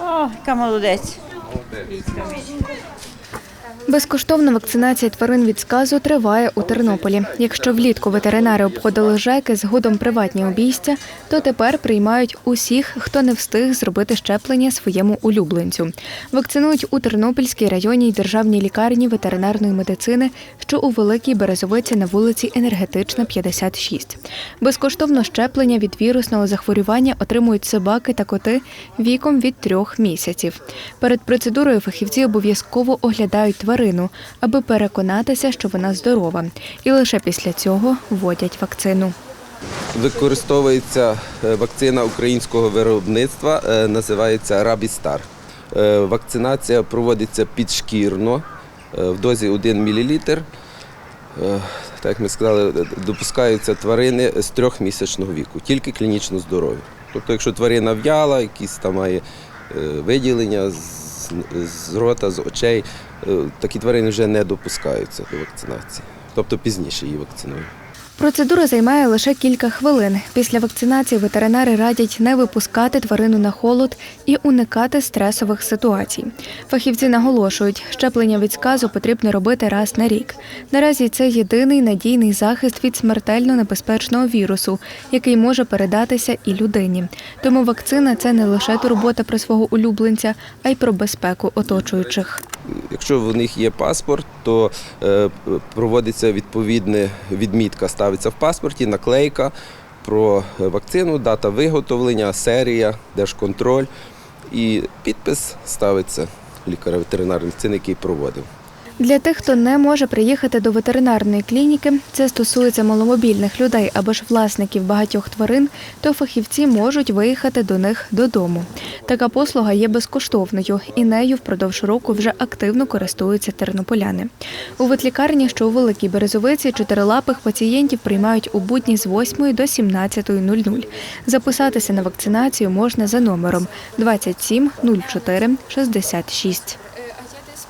О, яка молодець. Безкоштовна вакцинація тварин від сказу триває у Тернополі. Якщо влітку ветеринари обходили ЖЕКи згодом приватні обійстя, то тепер приймають усіх, хто не встиг зробити щеплення своєму улюбленцю. Вакцинують у Тернопільській районній державній лікарні ветеринарної медицини, що у Великій Березовиці на вулиці Енергетична, 56. Безкоштовно щеплення від вірусного захворювання отримують собаки та коти віком від трьох місяців. Перед процедурою фахівці обов'язково оглядають тварину, аби переконатися, що вона здорова, і лише після цього вводять вакцину. Використовується е, вакцина українського виробництва, е, називається Рабістар. Е, Вакцинація проводиться підшкірно в дозі 1 мл. Так ми сказали, допускаються тварини з трьохмісячного віку, тільки клінічно здорові. Тобто, якщо тварина в'яла, якісь там має виділення з, рота, з очей, е, такі тварини вже не допускаються до вакцинації. Тобто пізніше її вакцинують. Процедура займає лише кілька хвилин. Після вакцинації ветеринари радять не випускати тварину на холод і уникати стресових ситуацій. Фахівці наголошують, щеплення від сказу потрібно робити раз на рік. Наразі це єдиний надійний захист від смертельно небезпечного вірусу, який може передатися і людині. Тому вакцина це не лише турбота про свого улюбленця, а й про безпеку оточуючих. Якщо в них є паспорт, то е, проводиться відповідна відмітка, ставиться в паспорті, наклейка про вакцину, дата виготовлення, серія, держконтроль і підпис ставиться лікаря ветеринарної медицини, який проводив. Для тих, хто не може приїхати до ветеринарної клініки, це стосується маломобільних людей або ж власників багатьох тварин, то фахівці можуть виїхати до них додому. Така послуга є безкоштовною, і нею впродовж року вже активно користуються тернополяни. У ветлікарні, що у Великій Березовиці, чотирилапих пацієнтів приймають у будні з 8 до 17.00. Записатися на вакцинацію можна за номером 27 04 66.